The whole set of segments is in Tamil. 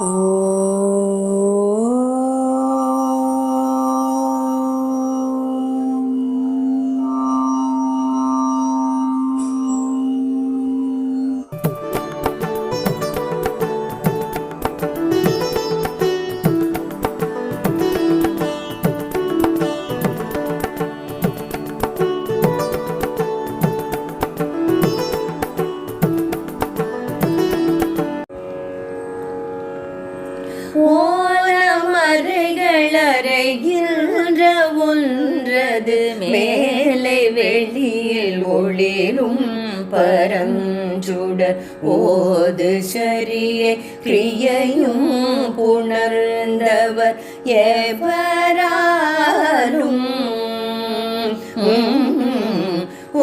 Oh. நின்றது மேலே வெளியில் ஒளிரும் பரஞ்சுடர். ஓது சரியே கிரியையும் புணர்ந்தவர் எவராலும்.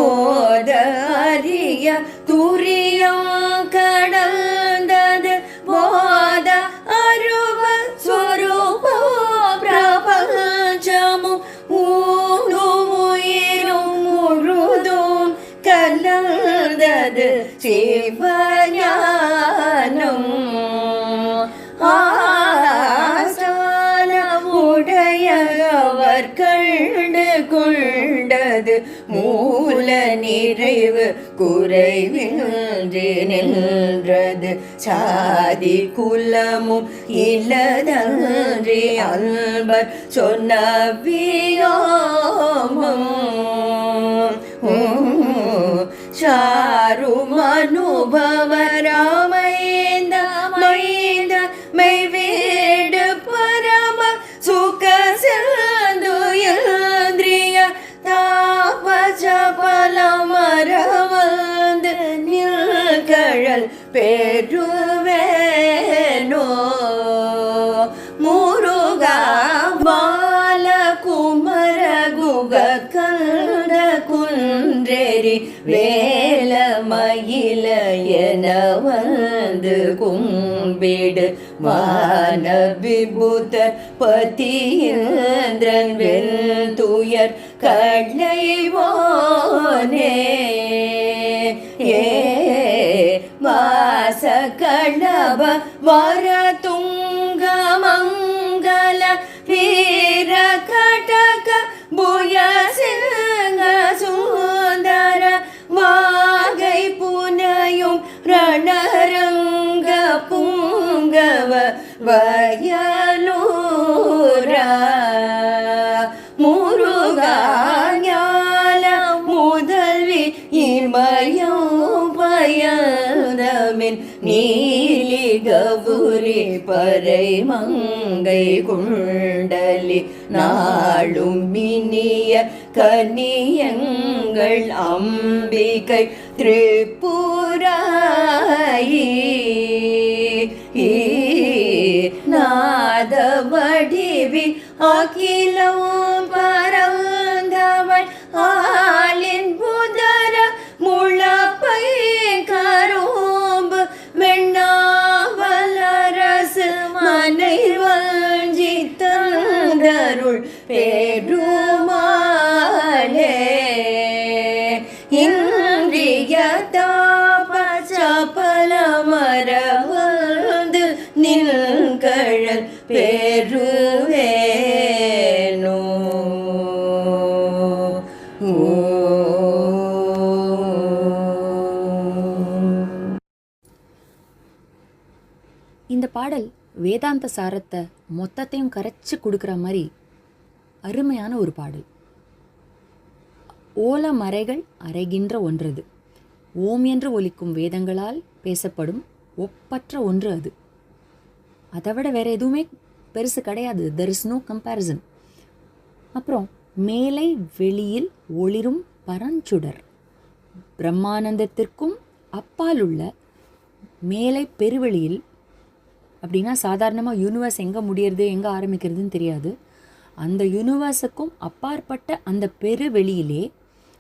ஓத அறிய துரியம் கடல் சிவஞானம் ஆசான கண்டு கொண்டது மூல நிறைவு குறைவின்றி நின்றது சாதி குலமும் இல்லதன்றி அன்பர் சொன்ன வியோமம் சாருமனுபவ ராமேந்த மைந்த மெய்வேடு பரம சுக செல்ந்துயந்திரிய தாபஜ பலமரவந்து நில்கழல் பெருவேனோ முருகா பால குக கந்த குன்றேரி வே என வந்து கும்பிடு. வான பதியந்திரன் வெல் துயர் கடைவானே ஏ வாச கணவ வர இமயம் பயந்தமின் நீலி கபுரி பறை மங்கை குண்டலி நாளும் மினிய கனியங்கள் அம்பிகை திரிபுராயி. நாத வடிவி மனை வாஞ்சி தந்தருள் பெருமாளே. இன்றிய தாபல சபல மரவந்து நின்கழல் பெருவேனோ இந்த பாடல் வேதாந்த சாரத்தை மொத்தத்தையும் கரைச்சி கொடுக்குற மாதிரி அருமையான ஒரு பாடல். ஓல மறைகள் அரைகின்ற ஒன்றது. ஓம் என்று ஒலிக்கும் வேதங்களால் பேசப்படும் ஒப்பற்ற ஒன்று அது. அதை விட வேற எதுவுமே பெருசு கிடையாது. தெர் இஸ் நோ கம்பேரிசன் அப்புறம் மேலை வெளியில் ஒளிரும் பரஞ்சுடர். பிரம்மானந்தத்திற்கும் அப்பால் உள்ள மேலை பெருவெளியில் அப்படின்னா சாதாரணமாக யூனிவர்ஸ் எங்கே முடியறது எங்கே ஆரம்பிக்கிறதுன்னு தெரியாது. அந்த யூனிவர்ஸுக்கும் அப்பாற்பட்ட அந்த பெரு வெளியிலே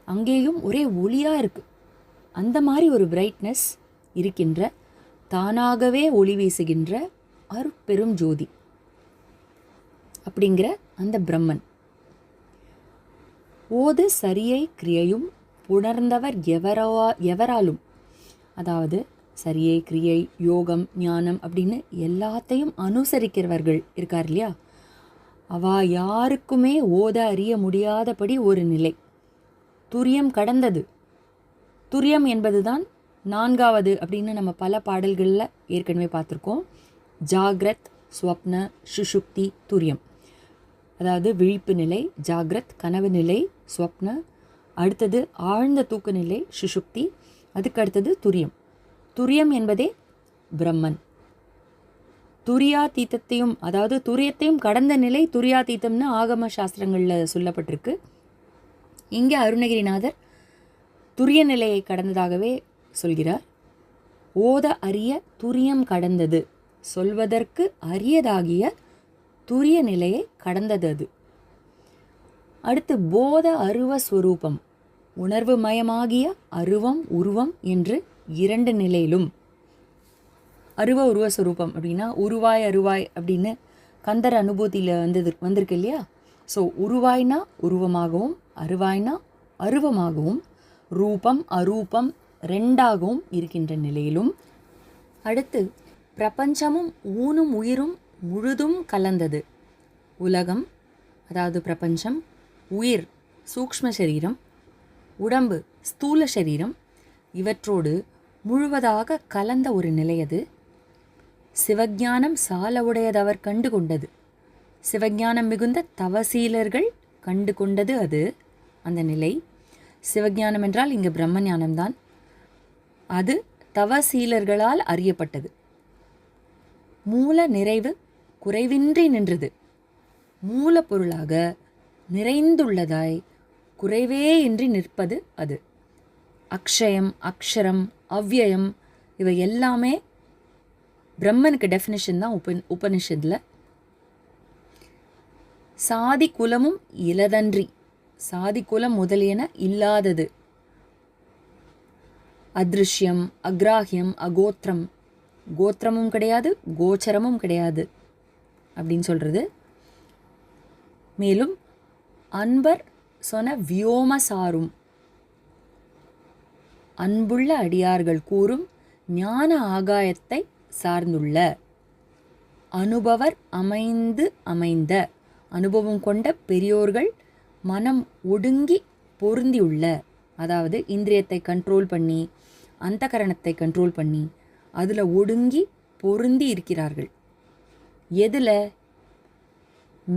அங்கேயும் ஒரே ஒளியாக இருக்குது அந்த மாதிரி ஒரு பிரைட்னஸ் இருக்கின்ற தானாகவே ஒளி வீசுகின்ற அருட்பெரும் ஜோதி அப்படிங்கிற அந்த பிரம்மன். ஓது சரியை கிரியையும் உணர்ந்தவர் எவரா எவராலும் அதாவது சரியை கிரியை யோகம் ஞானம் அப்படின்னு எல்லாத்தையும் அனுசரிக்கிறவர்கள் இருக்கார் இல்லையா? அவா யாருக்குமே ஓத அறிய முடியாதபடி ஒரு நிலை. துரியம் கடந்தது. துரியம் என்பதுதான் நான்காவது அப்படின்னு நம்ம பல பாடல்களில் ஏற்கனவே பார்த்துருக்கோம். ஜாகிரத் ஸ்வப்ன சுஷுப்தி துரியம். அதாவது விழிப்பு நிலை ஜாகிரத் கனவு நிலை ஸ்வப்ன. அடுத்தது ஆழ்ந்த தூக்க நிலை சுஷுப்தி அதுக்கு அடுத்தது துரியம். துரியம் என்பதே பிரம்மன். துரியாதீத்தத்தையும் அதாவது துரியத்தையும் கடந்த நிலை துரியாதீத்தம்னு ஆகம சாஸ்திரங்களில் சொல்லப்பட்டிருக்கு. இங்கே அருணகிரிநாதர் துரிய நிலையை கடந்ததாகவே சொல்கிறார். ஓத அரிய துரியம் கடந்தது. சொல்வதற்கு அரியதாகிய துரிய நிலையை கடந்தது அது. அடுத்து போத அருவ ஸ்வரூபம். உணர்வு மயமாகிய அருவம் உருவம் என்று இரண்டு நிலையிலும். அருவ உருவ சுரூபம் அப்படின்னா உருவாய் அருவாய் அப்படின்னு கந்தர் அனுபூதியில் வந்தது வந்திருக்கு இல்லையா? ஸோ உருவாய்னா உருவமாகவும் அருவாய்னா அருவமாகவும் ரூபம் அரூபம் ரெண்டாகவும் இருக்கின்ற நிலையிலும். அடுத்து பிரபஞ்சமும் ஊனும் உயிரும் முழுதும் கலந்தது. உலகம் அதாவது பிரபஞ்சம் உயிர் சூக்ஷ்ம சரீரம் உடம்பு ஸ்தூல சரீரம் இவற்றோடு முழுவதாக கலந்த ஒரு நிலை அது சிவஞானம் சால உடையதவர் கண்டு கொண்டது சிவஞானம் மிகுந்த தவசீலர்கள் கண்டு கொண்டது அது. அந்த நிலை சிவஞானம் என்றால் இங்கு பிரம்ம ஞானம்தான் அது தவசீலர்களால் அறியப்பட்டது. மூல நிறைவு குறைவின்றி நின்றது. மூலப்பொருளாக நிறைந்துள்ளதாய் குறைவே இன்றி நிற்பது அது. அக்ஷயம் அக்ஷரம் அவ்யயம் இவை எல்லாமே பிரம்மனுக்கு டெஃபினிஷன் தான் உப உபனிஷத்தில். சாதி குலமும் இலதன்றி. சாதி குலம் முதலியன இல்லாதது. அதிருஷ்யம் அக்ராஹியம் அகோத்திரம். கோத்திரமும் கிடையாது கோச்சரமும் கிடையாது அப்படின்னு சொல்கிறது மேலும் அன்பர் சொன்ன வியோமசாரும். அன்புள்ள அடியார்கள் கூறும் ஞான ஆகாயத்தை சார்ந்துள்ள. அனுபவர் அமைந்து அமைந்த. அனுபவம் கொண்ட பெரியோர்கள் மனம் ஒடுங்கி பொருந்தியுள்ள. அதாவது இந்திரியத்தை கண்ட்ரோல் பண்ணி அந்தகரணத்தை கண்ட்ரோல் பண்ணி அதில் ஒடுங்கி பொருந்தி இருக்கிறார்கள். எதில்?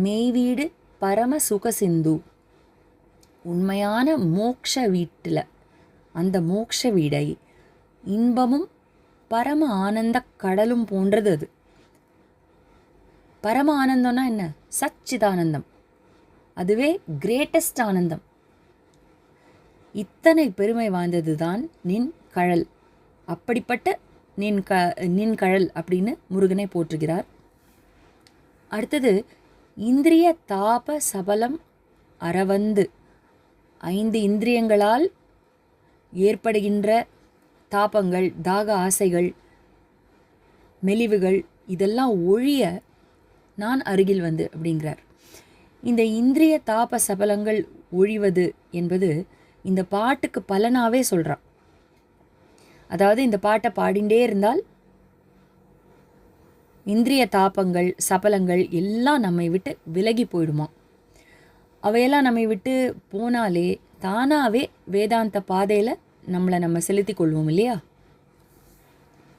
மெய்வீடு பரம சுக சிந்து உண்மையான மோக்ஷ வீட்டில். அந்த மோக்ஷ வீடை இன்பமும் பரம ஆனந்த கடலும் போன்றது அது. பரம ஆனந்தம்னா என்ன? சச்சிதானந்தம். அதுவே கிரேட்டஸ்ட் ஆனந்தம். இத்தனை பெருமை வாய்ந்தது தான் நின் கழல். அப்படிப்பட்ட நின் க நின் கழல் அப்படின்னு முருகனை போற்றுகிறார். அடுத்தது இந்திரிய தாப சபலம் அறவந்து. ஐந்து இந்திரியங்களால் ஏற்படுகின்ற தாபங்கள் தாக ஆசைகள் மெலிவுகள் இதெல்லாம் ஒழிய நான் அருகில் வந்து அப்படிங்கிறார். இந்த இந்திரிய தாப சபலங்கள் ஒழிவது என்பது இந்த பாட்டுக்கு பலனாவே சொல்கிறான் அதாவது இந்த பாட்டை பாடிண்டே இருந்தால் இந்திரிய தாபங்கள் சபலங்கள் எல்லாம் நம்மை விட்டு விலகி போயிடுமா? அவையெல்லாம் நம்மை விட்டு போனாலே தானாகவே வேதாந்த பாதையில் நம்மளை நம்ம செலுத்தி கொள்வோம் இல்லையா?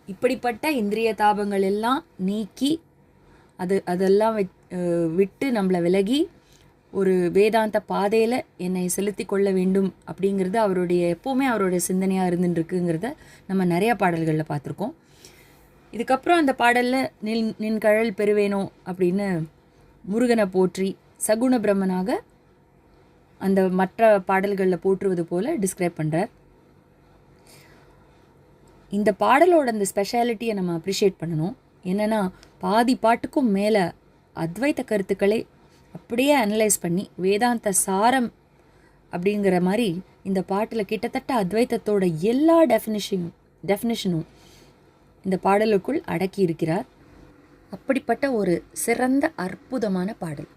இப்படிப்பட்ட இந்திரிய தாபங்கள் எல்லாம் நீக்கி அது அதெல்லாம் விட்டு நம்மளை விலகி ஒரு வேதாந்த பாதையில் என்னை செலுத்தி கொள்ள வேண்டும் அப்படிங்கிறது அவருடைய எப்போவுமே அவருடைய சிந்தனையாக இருந்துட்டுருக்குங்கிறத நம்ம நிறையா பாடல்களில் பார்த்துருக்கோம். இதுக்கப்புறம் அந்த பாடலில் நின் நின் கழல் பெறுவேனோ அப்படின்னு முருகனை போற்றி சகுண பிரம்மனாக அந்த மற்ற பாடல்களில் போற்றுவது போல் டிஸ்கிரைப் பண்ணுறார் இந்த பாடலோட அந்த ஸ்பெஷாலிட்டியை நம்ம அப்ரிஷியேட் பண்ணணும். என்னென்னா பாதி பாட்டுக்கும் மேலே அத்வைத்த கருத்துக்களை அப்படியே அனலைஸ் பண்ணி வேதாந்த சாரம் அப்படிங்கிற மாதிரி இந்த பாட்டில் கிட்டத்தட்ட அத்வைத்தத்தோட எல்லா டெஃபினிஷனும் டெஃபினிஷனும் இந்த பாடலுக்குள் அடக்கி இருக்கிறார். அப்படிப்பட்ட ஒரு சிறந்த அற்புதமான பாடல்.